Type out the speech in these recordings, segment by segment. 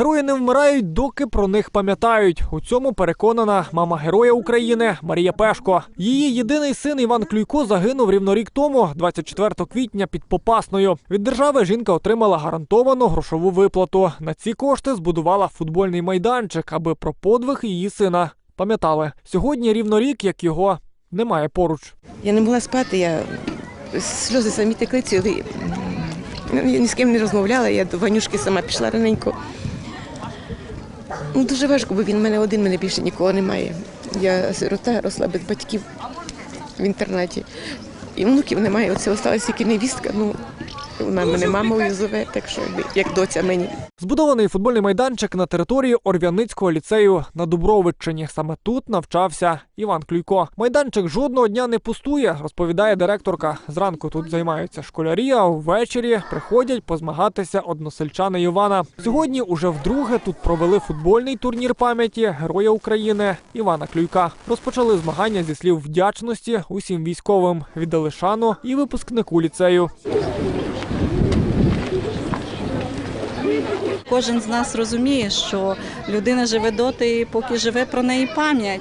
Герої не вмирають, доки про них пам'ятають. У цьому переконана мама героя України Марія Пешко. Її єдиний син Іван Клюйко загинув рівно рік тому, 24 квітня, під Попасною. Від держави жінка отримала гарантовану грошову виплату. На ці кошти збудувала футбольний майданчик, аби про подвиг її сина пам'ятали. Сьогодні рівно рік, як його немає поруч. Я не могла спати, я сльози самі текли цілий. Я ні з ким не розмовляла, я до Ванюшки сама пішла раненько. Ну, дуже важко, бо він мене один, мене більше нікого немає. Я сирота росла без батьків в інтернаті. І внуків немає. Оце осталася тільки невістка. Ну, вона мене мамою зове, так що як доця мені. Збудований футбольний майданчик на території Орв'яницького ліцею на Дубровиччині. Саме тут навчався Іван Клюйко. Майданчик жодного дня не пустує, розповідає директорка. Зранку тут займаються школярі, а ввечері приходять позмагатися односельчани Івана. Сьогодні уже вдруге тут провели футбольний турнір пам'яті Героя України Івана Клюйка. Розпочали змагання зі слів вдячності усім військовим, віддали шану і випускнику ліцею. Кожен з нас розуміє, що людина живе доти, поки живе про неї пам'ять.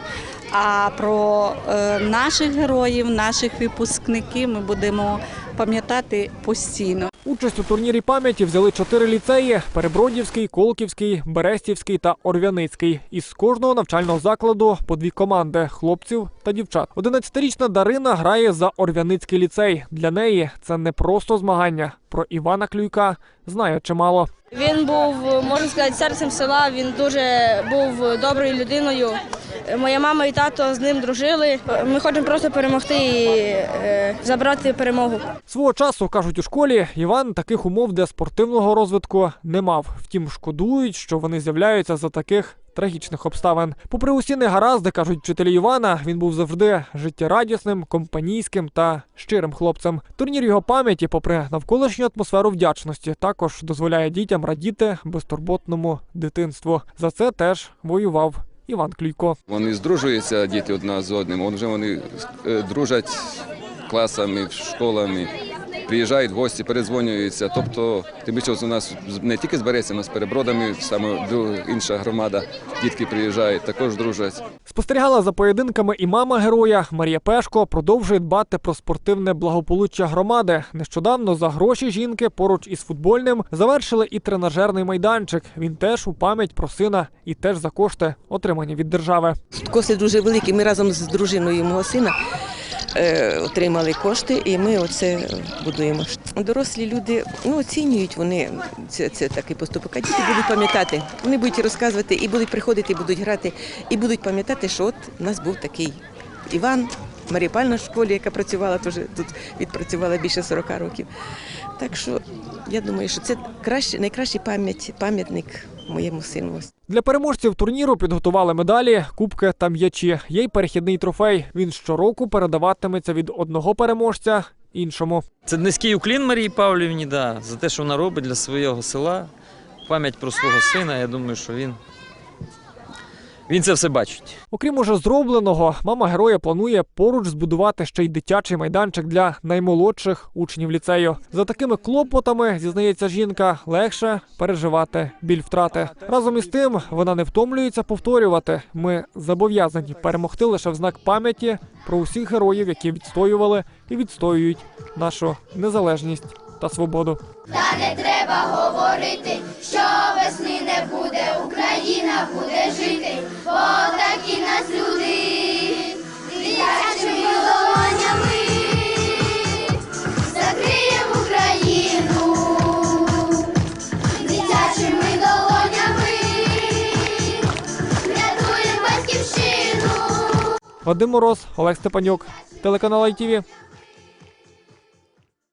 А про е, наших героїв, наших випускників ми будемо пам'ятати постійно. Участь у турнірі пам'яті взяли чотири ліцеї: Перебродівський, Колківський, Берестівський та Орвяницький. Із кожного навчального закладу по дві команди хлопців та дівчат. 11-річна Дарина грає за Орвяницький ліцей. Для неї це не просто змагання. Про Івана Клюйка знає чимало. Він був, можна сказати, серцем села. Він дуже був доброю людиною. Моя мама і тато з ним дружили. Ми хочемо просто перемогти і е, забрати перемогу. Свого часу кажуть у школі, Іван таких умов для спортивного розвитку не мав. Втім, шкодують, що вони з'являються за таких. Трагічних обставин. Попри усі негаразди, кажуть вчителі Івана, він був завжди життєрадісним, компанійським та щирим хлопцем. Турнір його пам'яті, попри навколишню атмосферу вдячності, також дозволяє дітям радіти безтурботному дитинству. За це теж воював Іван Клюйко. Вони здружуються, діти одна з одним. Вже вони е, дружать класами, школами, приїжджають гості, перезвонюються. Тобто, тим більше у нас не тільки з Берецями, з перебродами, саме інша громада, дітки приїжджають, також дружать. Спостерігала за поєдинками і мама героя Марія Пешко продовжує дбати про спортивне благополуччя громади. Нещодавно за гроші жінки поруч із футбольним завершили і тренажерний майданчик. Він теж у пам'ять про сина і теж за кошти, отримані від держави. Кошти дуже великі. Ми разом з дружиною мого сина отримали кошти, і ми оце будуємо. Дорослі люди ну, оцінюють вони це, це такий поступок. А діти будуть пам'ятати. Вони будуть розказувати і будуть приходити, і будуть грати, і будуть пам'ятати, що от у нас був такий Іван. Марія Павлівна в школі, яка працювала теж тут відпрацювала більше 40 років. Так що я думаю, що це краще, найкращий пам'ять, пам'ятник моєму сину. Для переможців турніру підготували медалі, кубки та м'ячі. Є й перехідний трофей. Він щороку передаватиметься від одного переможця іншому. Це низький уклін Марії Павлівні, да, за те, що вона робить для свого села. Пам'ять про свого сина. Я думаю, що він, він це все бачить. Окрім уже зробленого, мама героя планує поруч збудувати ще й дитячий майданчик для наймолодших учнів ліцею. За такими клопотами, зізнається жінка, легше переживати біль втрати. Разом із тим, вона не втомлюється повторювати. Ми зобов'язані перемогти лише в знак пам'яті про усіх героїв, які відстоювали і відстоюють нашу незалежність та свободу. Та не треба говорити, що весни не буде, Буде жити, бо такі нас люди. Вадим Мороз, Олег Степанюк, телеканал ITV.